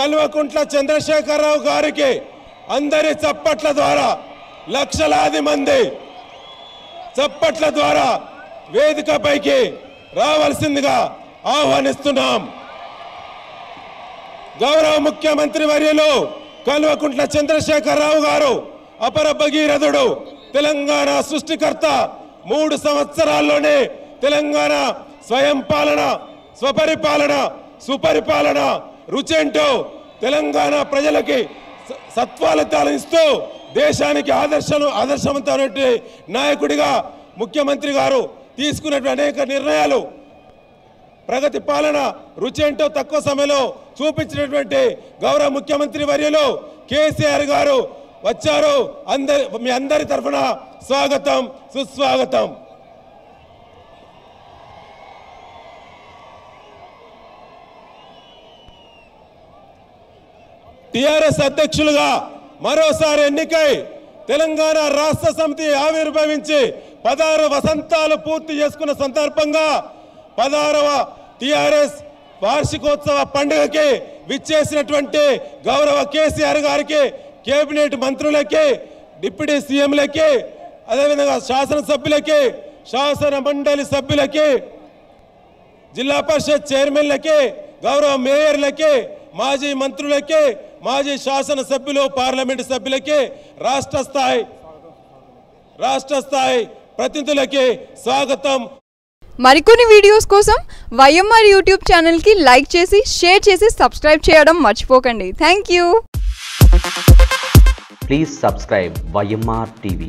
కల్వకుంట్ల చంద్రశేఖరరావు గారికి అందరి చప్పట్ల ద్వారా లక్షలాది మంది చప్పట్ల ద్వారా వేదికపైకి రావాల్సిందిగా ఆహ్వానిస్తున్నాం. గౌరవ ముఖ్యమంత్రి వర్యులు కల్వకుంట్ల చంద్రశేఖరరావు గారు అపర భగీరథుడు తెలంగాణ సృష్టికర్త మూడు సంవత్సరాల్లోనే తెలంగాణ స్వయం పాలన స్వపరిపాలన సుపరిపాలన రుచేంటో తెలంగాణ ప్రజలకి స- సత్ఫలితాలు ఇస్తూ దేశానికి ఆదర్శను ఆదర్శవంతమైన నాయకుడిగా ముఖ్యమంత్రి గారు తీసుకున్నటువంటి అనేక నిర్ణయాలు ప్రగతి పాలన రుచేంటో తక్కువ సమయంలో చూపించినటువంటి గౌరవ ముఖ్యమంత్రి వర్యులు కేసీఆర్ గారు వచ్చారు. అందరి మీ అందరి తరఫున స్వాగతం సుస్వాగతం. టిఆర్ఎస్ అధ్యక్షులుగా మరోసారి ఎన్నికై తెలంగాణ రాష్ట్ర సమితి ఆవిర్భవించి పదహారు వసంతాలు పూర్తి చేసుకున్న సందర్భంగా పదహారవ టిఆర్ఎస్ వార్షికోత్సవ పండుగకి విచ్చేసినటువంటి గౌరవ కేసీఆర్ గారికి కేబినెట్ మంత్రులకి డిప్యూటీ సీఎంలకి అదేవిధంగా శాసనసభ్యులకి శాసన మండలి సభ్యులకి జిల్లా పరిషత్ చైర్మన్లకి గౌరవ మేయర్లకి మాజీ మంత్రులకి మాజీ శాసన సభ్యులు పార్లమెంటు సభ్యులకి రాష్ట్ర స్థాయి రాష్ట్ర స్థాయి ప్రతినిధులకి స్వాగతం. మరికొన్ని వీడియోస్ కోసం వైఎంఆర్ యూట్యూబ్ ఛానల్కి లైక్ చేసి షేర్ చేసి సబ్స్క్రైబ్ చేయడం మర్చిపోకండి. Thank you. Please subscribe YMR TV.